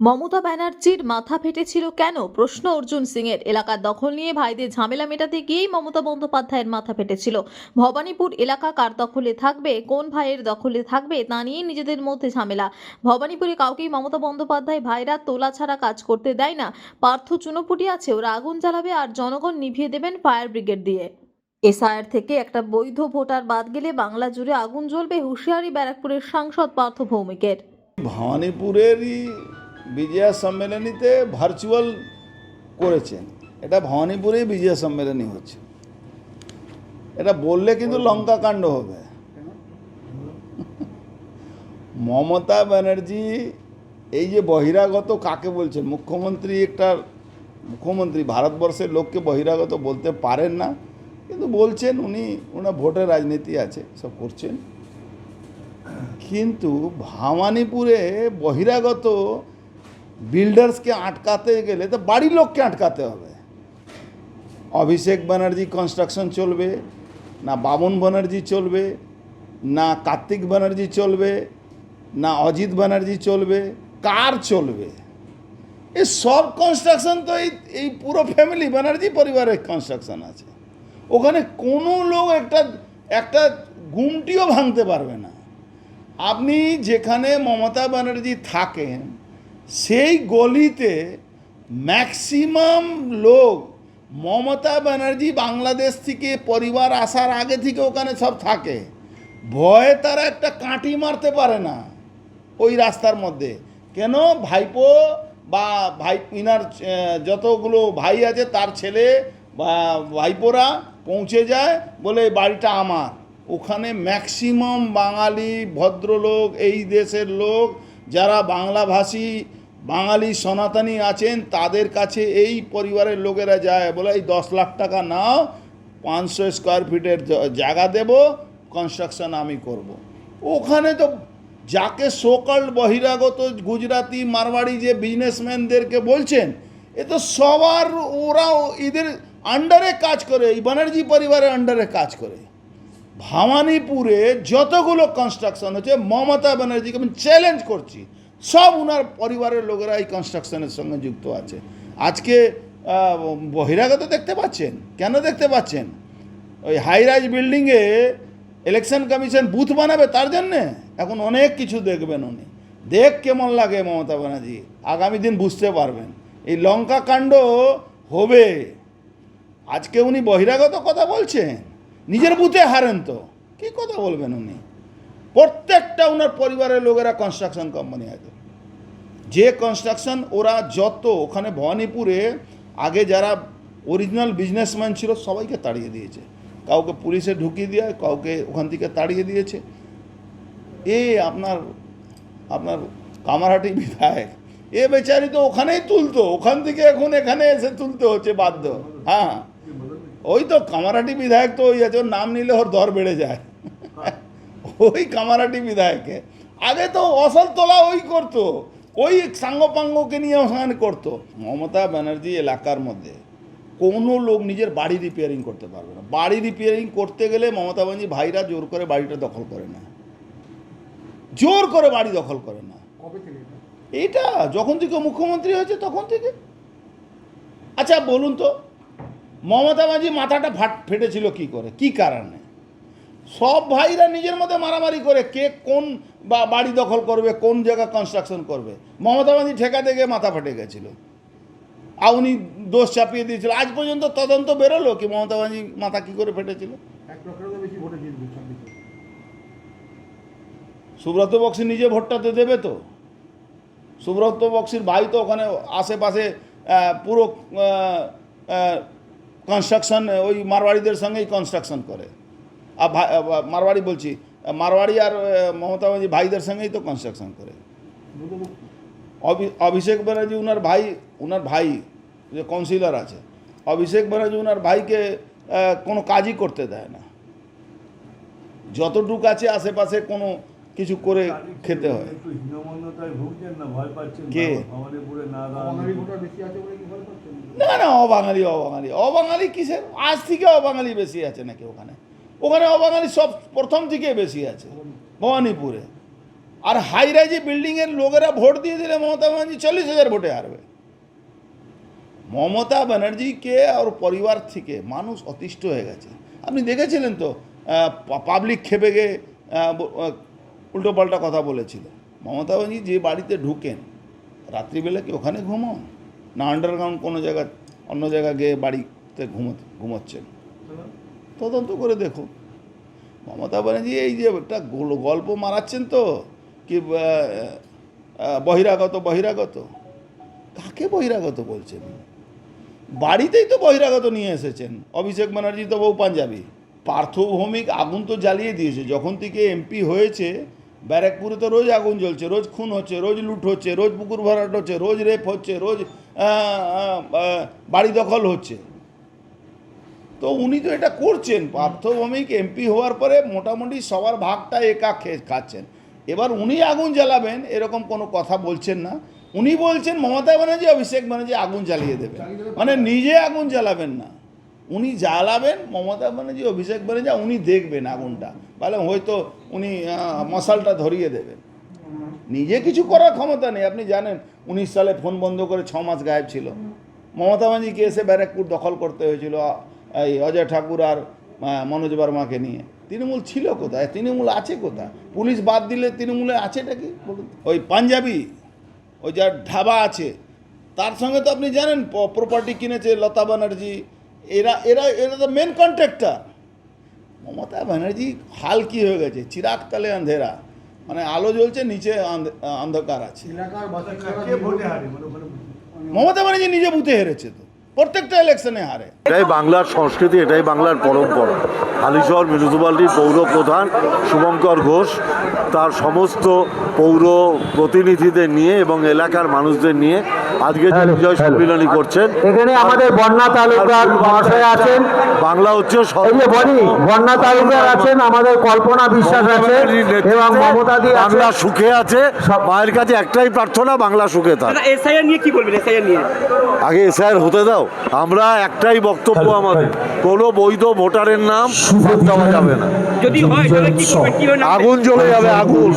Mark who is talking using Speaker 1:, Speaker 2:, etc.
Speaker 1: মমতা ব্যানার্জির মাথা ফেটেছিল কেন? প্রশ্ন অর্জুন সিং এর এলাকার দখল নিয়ে ভাইদের ঝামেলা মেটাতে গিয়েই মমতা বন্দ্যোপাধ্যায়ের মাথা ফেটেছিল। ভবানীপুর এলাকা কার দখলে থাকবে? কোন ভাইয়ের দখলে থাকবে? তা নিয়ে নিজেদের মধ্যে ঝামেলা। ভবানীপুরে কাউকেই মমতা বন্দ্যোপাধ্যায় ভাইরা তোলা ছাড়া কাজ করতে দেয় না। পার্থ চুনোপুটি আছে, ওরা আগুন জ্বালাবে আর জনগণ নিভিয়ে দেবেন ফায়ার ব্রিগেড দিয়ে। এসআইআর থেকে একটা বৈধ ভোটার বাদ গেলে বাংলা জুড়ে আগুন জ্বলবে হুঁশিয়ারি ব্যারাকপুরের সাংসদ পার্থ ভৌমিকের।
Speaker 2: ভবানীপুরেরই বিজয়া সম্মেলনীতে ভার্চুয়াল করেছেন এটা ভবানীপুরেই বিজয়া সম্মেলনী হচ্ছে। এটা বললে কিন্তু লঙ্কা কাণ্ড হবে। মমতা ব্যানার্জি, এই যে বহিরাগত কাকে বলছেন? মুখ্যমন্ত্রী একটা, মুখ্যমন্ত্রী ভারতবর্ষের লোককে বহিরাগত বলতে পারেন না, কিন্তু বলছেন উনি, ওনার ভোটের রাজনীতি আছে, সব করছেন। কিন্তু ভামানিপুরে বহিরাগত বিল্ডার্সকে আটকাতে গেলে তো বাড়ির লোককে আটকাতে হবে। অভিষেক ব্যানার্জি কনস্ট্রাকশন চলবে, না বামন ব্যানার্জি চলবে, না কার্তিক ব্যানার্জি চলবে, না অজিত ব্যানার্জি চলবে, কার চলবে? এই সব কনস্ট্রাকশন তো এই এই পুরো ফ্যামিলি ব্যানার্জি পরিবারের কনস্ট্রাকশন আছে। ওখানে কোনো লোক একটা একটা গুমটিও ভাঙতে পারবে না। আপনি যেখানে মমতা ব্যানার্জি থাকেন সেই গলিতে ম্যাক্সিমাম লোক মমতা ব্যানার্জি বাংলাদেশ থেকে পরিবার আসার আগে থেকে ওখানে সব থাকে। ভয়ে তারা একটা কাঁটি মারতে পারে না ওই রাস্তার মধ্যে। কেন? ভাইপো বা ভাই ইনার যতগুলো ভাই আছে তার ছেলে বা ভাইপোরা পৌঁছে যায়, বলে বাড়িটা আমার। ওখানে ম্যাক্সিমাম বাঙালি, ভদ্রলোক, এই দেশের লোক যারা বাংলাভাষী, বাঙালি সনাতনী আছেন, তাদের কাছে এই পরিবারের লোকেরা যায়, বলে এই দশ লাখ টাকা নাও, পাঁচশো স্কোয়ার ফিটের জায়গা দেব কনস্ট্রাকশন আমি করব। ওখানে তো যাকে সোকাল বহিরাগত গুজরাতি মারবাড়ি যে বিজনেসম্যানদেরকে বলছেন, এ তো সবার ওরা এদের আন্ডারে কাজ করে এই ব্যানার্জি পরিবারের আন্ডারে কাজ করে ভামানিপুরে যতগুলো কনস্ট্রাকশন হচ্ছে, মমতা ব্যানার্জিকে আমি চ্যালেঞ্জ করছি। সব ওনার পরিবারের লোকেরা এই কনস্ট্রাকশনের সঙ্গে যুক্ত আছে। আজকে বহিরাগত দেখতে পাচ্ছেন? কেন দেখতে পাচ্ছেন? ওই হাইরাইজ বিল্ডিংয়ে ইলেকশন কমিশন বুথ বানাবে তার জন্যে? এখন অনেক কিছু দেখবেন উনি। দেখ কেমন লাগে মমতা ব্যানার্জি। আগামী দিন বুঝতে পারবেন। এই লঙ্কা কাণ্ড হবে। আজকে উনি বহিরাগত কথা বলছেন। নিজের বুথে হারেন তো। কি কথা বলবেন উনি? প্রত্যেকটা ওনার পরিবারের লোকেরা কনস্ট্রাকশন কোম্পানি আছে যে কনস্ট্রাকশন ওরা যত ওখানে ভবানীপুরে আগে যারা অরিজিনাল বিজনেসম্যান ছিল, সবাইকে তাড়িয়ে দিয়েছে। কাউকে পুলিশে ঢুকিয়ে দিয়ে কাউকে ওখান থেকে তাড়িয়ে দিয়েছে। এ আপনার আপনার কামারহাটি বিধায়ক, এ বেচারি তো ওখানেই তুলতো, ওখান থেকে এখন এখানে এসে তুলতে হচ্ছে বাধ্য। হ্যাঁ। ওই তো কামারাটি বিধায়ক তো ওই আছে ওর নাম নিলে ওর দর বেড়ে যায়। ওই কামারাটি বিধায়কে। আগে তো অসল তোলা ওই করতো ওই সাঙ্গপাঙ্গকে নিয়ে ওখানে করতো। মমতা ব্যানার্জি এলাকার মধ্যে কোনো লোক নিজের বাড়ি রিপেয়ারিং করতে পারবে না। বাড়ি রিপেয়ারিং করতে গেলে মমতা ব্যানার্জি ভাইরা জোর করে বাড়িটা দখল করে না। জোর করে বাড়ি দখল করে না।
Speaker 3: এটা?
Speaker 2: যখন থেকে মুখ্যমন্ত্রী হয়েছে তখন থেকে। আচ্ছা বলুন তো মমতা ব্যানার্জি মাথাটা ফাট ফেটেছিল কি করে? কি কারণে? সব ভাইরা নিজের মধ্যে মারামারি করে কে কোন বা বাড়ি দখল করবে কোন জায়গা কনস্ট্রাকশন করবে। মমতা ব্যানার্জি ঠেকাতে গিয়ে মাথা ফেটে গেছিল। আর উনি দোষ চাপিয়ে দিয়েছিল। আজ পর্যন্ত তদন্ত বেরোলো কি মমতা ব্যানার্জি মাথা কি করে ফেটেছিল? সুব্রত বক্সি নিজে ভোটটাতে দেবে তো। সুব্রত বক্সির ভাই তো ওখানে আশেপাশে পুরো কনস্ট্রাকশন ওই মারবাড়িদের সঙ্গেই কনস্ট্রাকশন করে। আর মারবাড়ি বলছি মারবাড়ি আর মমতা ব্যানার্জি ভাইদের সঙ্গেই তো কনস্ট্রাকশন করে। অভি- অভিষেক ব্যানার্জি ওনার ভাই ওনার ভাই, যে কাউন্সিলর আছে, অভিষেক ব্যানার্জি ওনার ভাইকে কোনো কাজই করতে দেয় না। যতটুক আছে আশেপাশে কোনো কিছু করে খেতে হয়।
Speaker 4: একটু হীনমন্যতায় ভুগছেন না ভয় পাচ্ছেন
Speaker 2: কে?
Speaker 4: ভবানীপুরে না
Speaker 3: বাঙালি ভোটার বেশি আছে বলে কি ভয় পাচ্ছেন?
Speaker 2: না না অবাঙালি অবাঙালি। অবাঙালি কিসের? আজ থেকে অবাঙালি বেশি আছে নাকি ওখানে? ওখানে অবাঙালি সব প্রথম থেকে বেশি আছে ভবানীপুরে। আর হাই রাইজে বিল্ডিংয়ের লোকেরা ভোট দিয়ে দিলে মমতা ব্যানার্জি চল্লিশ হাজার ভোটে হারবে। মমতা ব্যানার্জিকে আর পরিবার থেকে? মানুষ অতিষ্ঠ হয়ে গেছে। আপনি দেখেছিলেন তো পাবলিক খেপে গিয়ে উল্টোপাল্টা কথা বলেছিল মমতা ব্যানার্জি যে বাড়িতে ঢুকেন, রাত্রিবেলা কি ওখানে ঘুমোন? না আন্ডারগ্রাউন্ড কোনো জায়গা, অন্য জায়গায় গিয়ে বাড়িতে ঘুমো ঘুমোচ্ছেন? তদন্ত করে দেখো মমতা ব্যানার্জি এই যে একটা গোল- গল্প মারাচ্ছেন তো, কি বহিরাগত বহিরাগত। কাকে বহিরাগত বলছেন? বাড়িতেই তো বহিরাগত নিয়ে এসেছেন। অভিষেক ব্যানার্জি তো বউ পাঞ্জাবি। পার্থভৌমিক আগুন তো জ্বালিয়ে দিয়েছে। যখন থেকে এমপি হয়েছে ব্যারাকপুরে তো রোজ আগুন জ্বলছে, রোজ খুন হচ্ছে, রোজ লুট হচ্ছে, রোজ পুকুর ভরাট হচ্ছে, রোজ রেপ হচ্ছে, রোজ বাড়ি দখল হচ্ছে। তো উনি তো এটা করছেন, পার্থভৌমিক এমপি হওয়ার পরে মোটামুটি সবার ভাগটা একা খাচ্ছেন। এবার উনি আগুন জ্বালাবেন, এরকম কোনো কথা বলছেন না। উনি বলছেন, মমতা ব্যানার্জি, অভিষেক ব্যানার্জি আগুন জ্বালিয়ে দেবেন। মানে নিজে আগুন জ্বালাবেন না। উনি জ্বালাবেন, মমতা ব্যানার্জি, অভিষেক ব্যানার্জি উনি দেখবেন আগুনটা। বলে হয়তো উনি মশালটা ধরিয়ে দেবেন। নিজে কিছু করার ক্ষমতা নেই। আপনি জানেন, উনিশ সালে ফোন বন্ধ করে ছ মাস গায়েব ছিল। মমতা ব্যানার্জিকে এসে ব্যারাকপুর দখল করতে হয়েছিল এই অজয় ঠাকুর আর মনোজ বর্মাকে নিয়ে। তৃণমূল ছিল কোথায়? তৃণমূল আছে কোথায়? পুলিশ বাদ দিলে তৃণমূলে আছেটা কি? বলুন ওই পাঞ্জাবি, ওই যার ঢাবা আছে, তার সঙ্গে তো আপনি জানেন প্রপার্টি কিনেছে লতা ব্যানার্জি এরা এরা এরা তো মেন কন্ট্রাক্টার মমতা ব্যানার্জি হাল কি হয়ে গেছে? চিরাগ অন্ধেরা। মানে আলো জ্বলছে নিচে অন্ধকার আছে।
Speaker 4: মানে ওখানে
Speaker 2: মমতা ব্যানার্জি নিজে বুথে হেরেছে তো। প্রত্যেকটা ইলেকশনে হারে।
Speaker 5: এটাই বাংলার সংস্কৃতি এটাই বাংলার পরম্পরা। হালিশহর মিউনিসিপ্যালিটির পৌর প্রধান শুভঙ্কর ঘোষ তার সমস্ত পৌর প্রতিনিধিদের নিয়ে এবং এলাকার মানুষদের নিয়ে আজকে যে বিজয় সম্মিলনী করছেন
Speaker 6: এখানে আমাদের বন্যা তালুকদার মহাশয় আছেন।
Speaker 5: বাংলা হচ্ছে
Speaker 6: বন্যা তালুকদার আছেন আমাদের কল্পনা বিশ্বাস আছে এবং মমতা দি
Speaker 5: বাংলা সুখে আছে মায়ের কাছে একটাই প্রার্থনা বাংলা সুখে থাক
Speaker 7: দাদা এসআইআর নিয়ে কি বলবেন? এসআইআর নিয়ে।
Speaker 5: আগে এসআইআর হতে দাও। আমরা একটাই বক্তব্য আমাদের। কোন বৈধ ভোটারের নাম দেওয়া যাবে না।
Speaker 7: যদি হয় তাহলে কি করবেন কি
Speaker 5: আগুন জ্বলে যাবে আগুন।